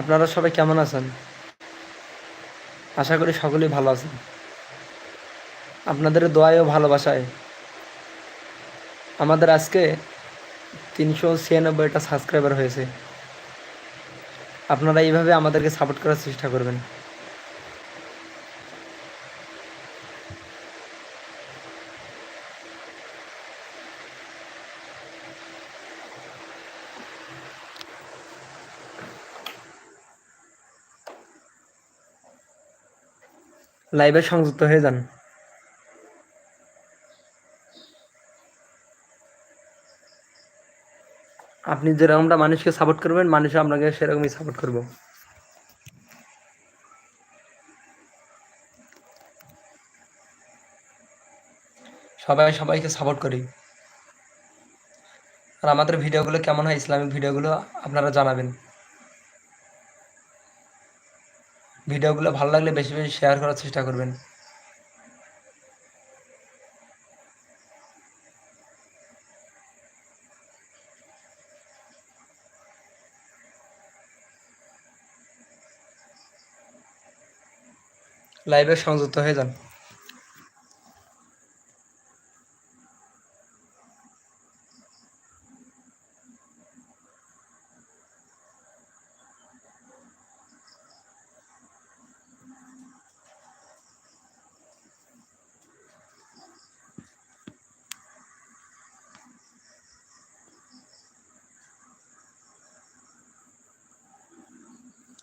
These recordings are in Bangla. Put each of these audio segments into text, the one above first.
আপনারা সবাই কেমন আছেন? আশা করি সকলেই ভালো আছেন। আপনাদের দোয়ায় ও ভালোবাসায় আমাদের আজকে তিনশো ছিয়ানব্বইটা সাবস্ক্রাইবার হয়েছে। আপনারা এইভাবে আমাদেরকে সাপোর্ট করার চেষ্টা করবেন। লাইভে সংযুক্ত হয়ে যান। আপনি যেরকমটা মানুষকে সাপোর্ট করবেন, মানুষও আপনাকে সেরকমই সাপোর্ট করব। সবাই সবাইকে সাপোর্ট করি। আর আমাদের ভিডিওগুলো কেমন হয়, ইসলামিক ভিডিওগুলো আপনারা জানাবেন। ভিডিওগুলো ভালো লাগলে বেশি বেশি শেয়ার করার চেষ্টা করবেন। লাইভে সংযুক্ত হয়ে যান।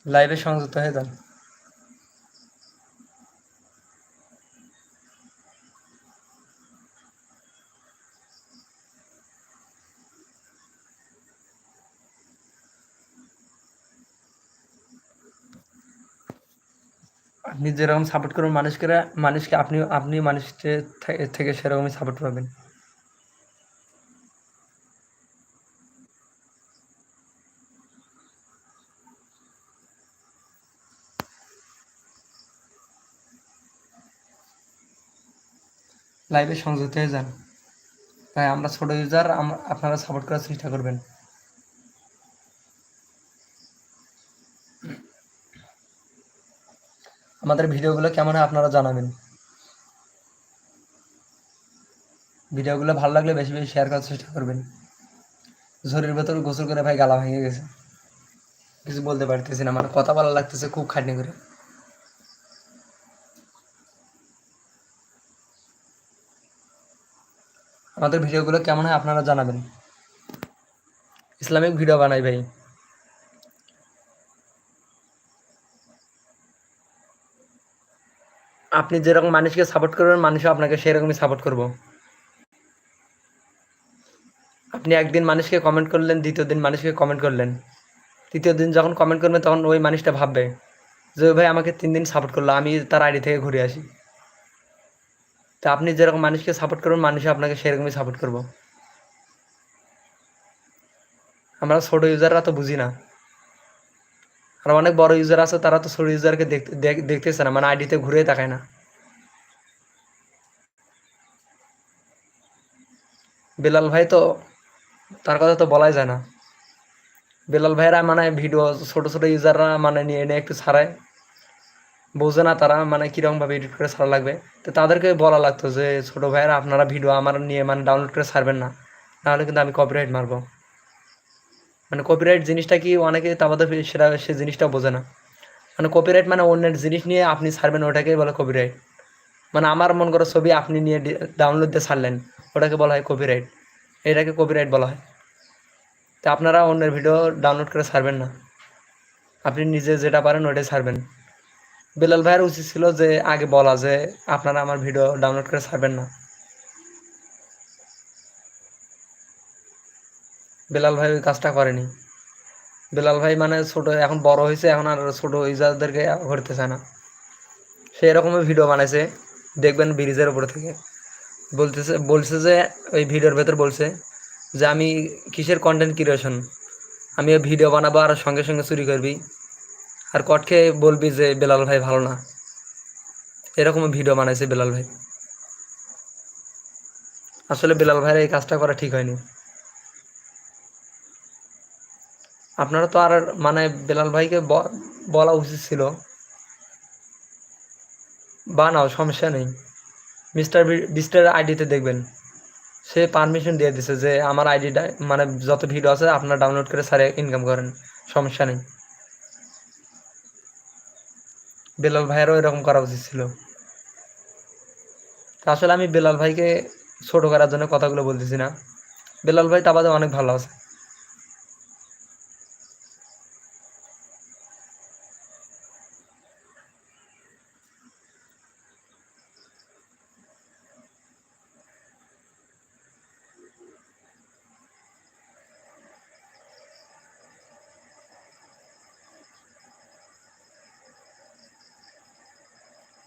লাইভে সংযুক্ত হয়ে যান। আপনি যেরকম সাপোর্ট করবেন মানুষকে মানুষকে আপনি আপনি মানুষের থেকে সেরকমই সাপোর্ট পাবেন। লাইভে সংযুক্ত হয়ে যান। তাই আমরা ছোট ইউজার আপনারা সাপোর্ট করার চেষ্টা করবেন। আমাদের ভিডিওগুলো কেমন হয় আপনারা জানাবেন। ভিডিওগুলো ভালো লাগলে বেশি বেশি শেয়ার করার চেষ্টা করবেন। ঝড়ের ভেতর গোসল করে ভাই গালা ভেঙে গেছে। কিছু বলতে পারতেছি না মানে কথা ভালো লাগতেছে খুব খাটনি করে। আমাদের ভিডিওগুলো কেমন হয় আপনারা জানাবেন। ইসলামিক ভিডিও বানাই ভাই। আপনি যেরকম মানুষকে সাপোর্ট করবেন, মানুষও আপনাকে সেরকমই সাপোর্ট করব। আপনি একদিন মানুষকে কমেন্ট করলেন, দ্বিতীয় দিন মানুষকে কমেন্ট করলেন। তৃতীয় দিন যখন কমেন্ট করবেন, তখন ওই মানুষটা ভাববে যে ভাই আমাকে তিন দিন সাপোর্ট করল, আমি তার আইডি থেকে ঘুরে আসি। তো আপনি যেরকম মানুষকে সাপোর্ট করবেন মানুষ আপনাকে সেরকমই সাপোর্ট করব। আমরা ছোটো ইউজাররা তো বুঝি না। আর অনেক বড় ইউজার আছে, তারা তো ছোট ইউজারকে দেখতে দেখতেছে না মানে আইডিতে ঘুরে তাকায় না। বেলাল ভাই তো, তার কথা তো বলাই যায় না। বেলাল ভাইরা মানে ভিডিও, ছোট ছোট ইউজাররা মানে নিয়ে নিয়ে একটু ছাড়ায়। বোঝে না তারা মানে কীরকমভাবে এডিট করে ছাড়া লাগবে। তো তাদেরকে বলা লাগতো যে, ছোট ভাইয়েরা, আপনারা ভিডিও আমার নিয়ে মানে ডাউনলোড করে ছাড়বেন না। নাহলে কিন্তু আমি কপিরাইট মারবো। মানে কপিরাইট জিনিসটা কি অনেকে তাদের সেটা সে জিনিসটা বোঝে না। মানে কপিরাইট মানে অন্যের জিনিস নিয়ে আপনি ছাড়বেন, ওটাকেই বলে কপিরাইট মানে আমার মন করা ছবি আপনি নিয়ে ডাউনলোড দিয়ে ছাড়লেন, ওটাকে বলা হয় কপিরাইট এটাকে কপিরাইট বলা হয়। তো আপনারা অন্যের ভিডিও ডাউনলোড করে ছাড়বেন না। আপনি নিজে যেটা পারেন, ওটাই ছাড়বেন। বেলাল ভাইয়ের উচিত ছিল যে আগে বলা যে আপনারা আমার ভিডিও ডাউনলোড করে ছাড়বেন না। বেলাল ভাই ওই কাজটা করেনি। বেলাল ভাই মানে ছোট, এখন বড় হয়েছে, এখন আর ছোট ইউজারদেরকে ধরতে চায় না। সে এরকমই ভিডিও বানাইছে, দেখবেন ব্রিজের উপর থেকে। বলতেছে, বলছে যে, ওই ভিডিওর ভেতর বলছে যে, আমি কিসের কন্টেন্ট ক্রিয়েশন আমি ভিডিও বানাবো আর সঙ্গে সঙ্গে চুরি করবি। আর কটকে বলবি যে বেলাল ভাই ভালো না? এরকম ভিডিও বানাইছে বেলাল ভাই। আসলে বেলাল ভাইয়ের এই কাজটা করা ঠিক হয়নি। আপনারা তো আর মানে বেলাল ভাইকে বলা উচিত ছিল। বানাও, সমস্যা নেই। মিস্টার বিস্টার আইডিতে দেখবেন। সে পারমিশন দিয়ে দিছে যে আমার আইডিটা মানে যত ভিডিও আছে আপনারা ডাউনলোড করে স্যারে ইনকাম করেন। সমস্যা নেই। বেলাল ভাইয়েরও এরকম করা উচিত ছিল। আসলে আমি বেলাল ভাইকে ছোট করার জন্য কথাগুলো বলতেছি না। বেলাল ভাই তা বাদে অনেক ভালো আছে।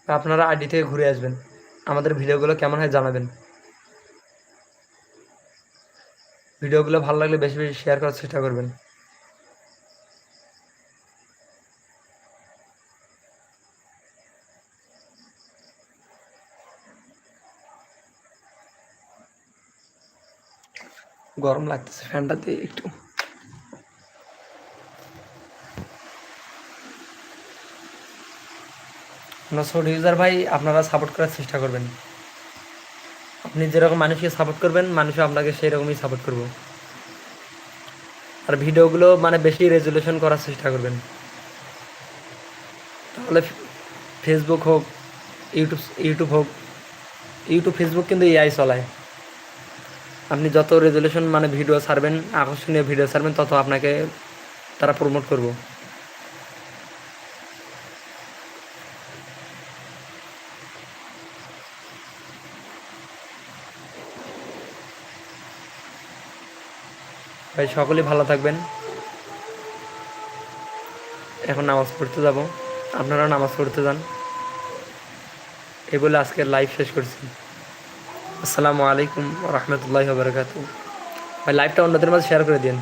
আপনারা আইডি থেকে ঘুরে আসবেন। আমাদের ভিডিওগুলো কেমন হয় জানাবেন। ভিডিওগুলো ভালো লাগলে বেশি বেশি শেয়ার করার চেষ্টা করবেন। গরম লাগতেছে ফ্যানটা দিয়ে একটু। ছোট ইউজার ভাই, আপনারা সাপোর্ট করার চেষ্টা করবেন। আপনি যেরকম মানুষকে সাপোর্ট করবেন, মানুষও আপনাকে সেই রকমই সাপোর্ট করব। আর ভিডিওগুলো মানে বেশি রেজুলেশন করার চেষ্টা করবেন। তাহলে ফেসবুক হোক ইউটিউব ইউটিউব হোক ইউটিউব ফেসবুক কিন্তু এআই চলায়। আপনি যত রেজুলেশন মানে ভিডিও ছাড়বেন, আকর্ষণীয় ভিডিও ছাড়বেন, তত আপনাকে তারা প্রমোট করব। ভাই, সকলেই ভালো থাকবেন। এখন নামাজ পড়তে যাব। আপনারা নামাজ পড়তে যান। এই বলে আজকের লাইভ শেষ করছি। আসসালামু আলাইকুম রহমতুল্লাহ বারকাত ভাই লাইভটা অন্যদের মাঝে শেয়ার করে দিন